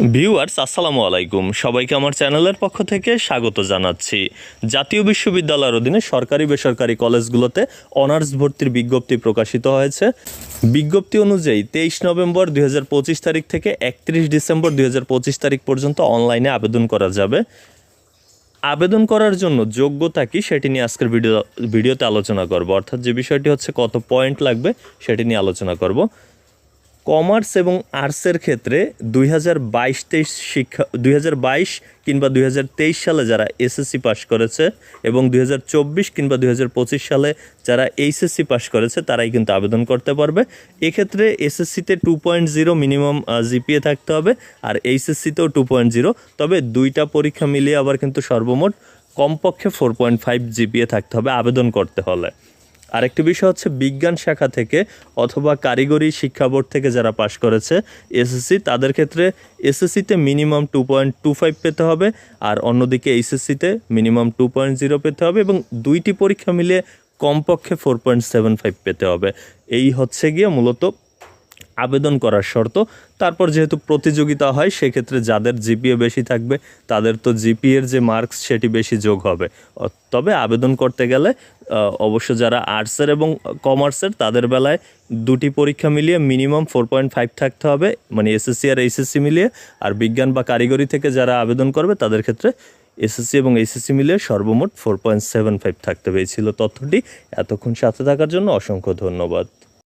Viewers, আসসালামু আলাইকুম। সবাইকে আমার চ্যানেলের পক্ষ থেকে স্বাগত জানাচ্ছি। জাতীয় বিশ্ববিদ্যালয়ের অধীনে সরকারি বেসরকারি কলেজগুলোতে অনার্স ভর্তির বিজ্ঞপ্তি প্রকাশিত হয়েছে। বিজ্ঞপ্তি অনুযায়ী তেইশ নভেম্বর দুই হাজার পঁচিশ তারিখ থেকে একত্রিশ ডিসেম্বর দুই হাজার পঁচিশ তারিখ পর্যন্ত অনলাইনে আবেদন করা যাবে। আবেদন করার জন্য যোগ্যতা কি সেটি নিয়ে আজকের ভিডিও ভিডিওতে আলোচনা করব। অর্থাৎ যে বিষয়টি হচ্ছে কত পয়েন্ট লাগবে সেটি নিয়ে আলোচনা করব। কমার্স এবং আর্টসের ক্ষেত্রে দুই হাজার বাইশ তেইশ শিক্ষা, দুই হাজার বাইশ কিংবা দুই হাজার তেইশ সালে যারা এসএসসি পাশ করেছে এবং দুই হাজার চব্বিশ কিংবা দুই হাজার পঁচিশ সালে যারা এইচএসসি পাশ করেছে, তারাই কিন্তু আবেদন করতে পারবে। এক্ষেত্রে এসএসসিতে two point zero minimum GPA থাকতে হবে আর এইচএসসিতেও টু পয়েন্ট জিরো। তবে দুইটা পরীক্ষা মিলিয়ে আবার কিন্তু সর্বমোট কমপক্ষে ফোর পয়েন্ট ফাইভ জিপিএ থাকতে হবে আবেদন করতে হলে। আরেকটি বিষয় হচ্ছে বিজ্ঞান শাখা থেকে অথবা কারিগরি শিক্ষা বোর্ড থেকে যারা পাশ করেছে এসএসসি তাদের ক্ষেত্রে এসএসসিতে minimum two point two five পেতে হবে আর অন্যদিকে এইচএসসিতে মিনিমাম টু পয়েন্ট জিরো পেতে হবে এবং দুইটি পরীক্ষা মিলিয়ে কমপক্ষে ফোর পয়েন্ট সেভেন ফাইভ পেতে হবে। এই হচ্ছে গিয়ে মূলত আবেদন করার শর্ত। তারপর যেহেতু প্রতিযোগিতা হয়, সেক্ষেত্রে যাদের জিপিএ বেশি থাকবে, তাদের তো জিপিএর যে মার্কস, সেটি বেশি যোগ হবে। তবে আবেদন করতে গেলে অবশ্য যারা আর্টসের এবং কমার্সের তাদের বেলায় দুটি পরীক্ষা মিলিয়ে মিনিমাম ফোর পয়েন্ট ফাইভ থাকতে হবে মানে এসএসসি আর এইচএসসি মিলিয়ে। আর বিজ্ঞান বা কারিগরি থেকে যারা আবেদন করবে, তাদের ক্ষেত্রে এসএসসি এবং এইচএসসি মিলিয়ে সর্বমোট ফোর পয়েন্ট সেভেন ফাইভ থাকতে হবে। এই ছিল তথ্যটি। এতক্ষণ সাথে থাকার জন্য অসংখ্য ধন্যবাদ।